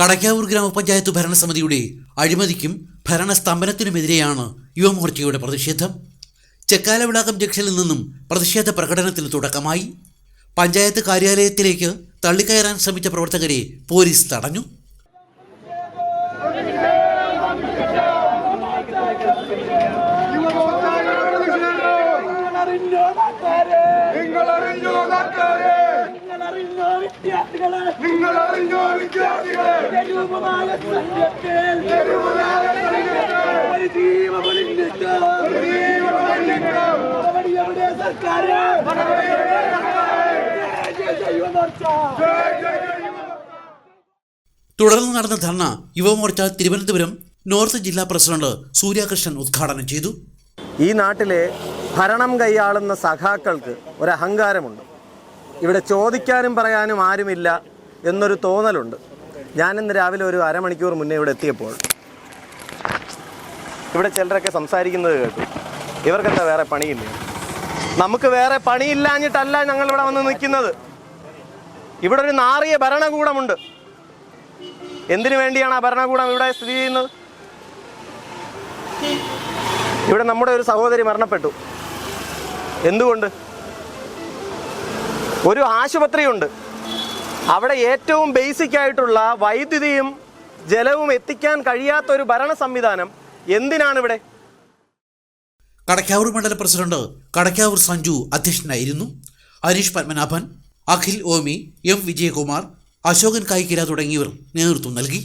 കടക്കാവൂർ ഗ്രാമപഞ്ചായത്ത് ഭരണസമിതിയുടെ അഴിമതിക്കും ഭരണസ്തംഭനത്തിനുമെതിരെയാണ് യുവമോർച്ചയുടെ പ്രതിഷേധം. ചെക്കാലവിളാകം ജംഗ്ഷനിൽ നിന്നും പ്രതിഷേധ പ്രകടനത്തിന് തുടക്കമായി. പഞ്ചായത്ത് കാര്യാലയത്തിലേക്ക് തള്ളിക്കയറാൻ ശ്രമിച്ച പ്രവർത്തകരെ പോലീസ് തടഞ്ഞു. നിങ്ങളറിഞ്ഞോ ഒരു സർക്കാർ തുടർന്ന് നടന്ന ധർണ യുവമോർച്ച തിരുവനന്തപുരം നോർത്ത് ജില്ലാ പ്രസിഡന്റ് സൂര്യാകൃഷ്ണൻ ഉദ്ഘാടനം ചെയ്തു. ഈ നാട്ടിലെ ഭരണം കൈയാളുന്ന സഖാക്കൾക്ക് ഒരഹങ്കാരമുണ്ട് ഇവിടെ ചോദിക്കാനും പറയാനും ആരുമില്ല എന്നൊരു തോന്നലുണ്ട്. ഞാനിന്ന് രാവിലെ ഒരു അരമണിക്കൂർ മുന്നേ ഇവിടെ എത്തിയപ്പോൾ ഇവിടെ ചിലരൊക്കെ സംസാരിക്കുന്നത് കേട്ടു. ഇവർക്കെന്താ വേറെ പണിയില്ല? നമുക്ക് വേറെ പണിയില്ലാഞ്ഞിട്ടല്ല ഞങ്ങൾ ഇവിടെ വന്ന് നിൽക്കുന്നത്. ഇവിടെ ഒരു നാറിയ ഭരണകൂടമുണ്ട്. എന്തിനു വേണ്ടിയാണ് ആ ഭരണകൂടം ഇവിടെ സ്ഥിതി ചെയ്യുന്നത്? ഇവിടെ നമ്മുടെ ഒരു സഹോദരി മരണപ്പെട്ടു. എന്തുകൊണ്ട്? ഒരു ആശുപത്രിയുണ്ട്. അവിടെ ഏറ്റവും ബേസിക് ആയിട്ടുള്ള വൈദ്യുതിയും ജലവും എത്തിക്കാൻ കഴിയാത്ത ഒരു ഭരണ സംവിധാനം എന്തിനാണ് ഇവിടെ കടക്കാവൂർ മണ്ഡല പ്രസിഡന്റ് കടക്കാവൂർ സഞ്ജു അധ്യക്ഷനായിരുന്നു. ഹരീഷ് പത്മനാഭൻ അഖിൽ ഓമി എം വിജയകുമാർ അശോകൻ കായ്ക്കിര തുടങ്ങിയവർ നേതൃത്വം നൽകി.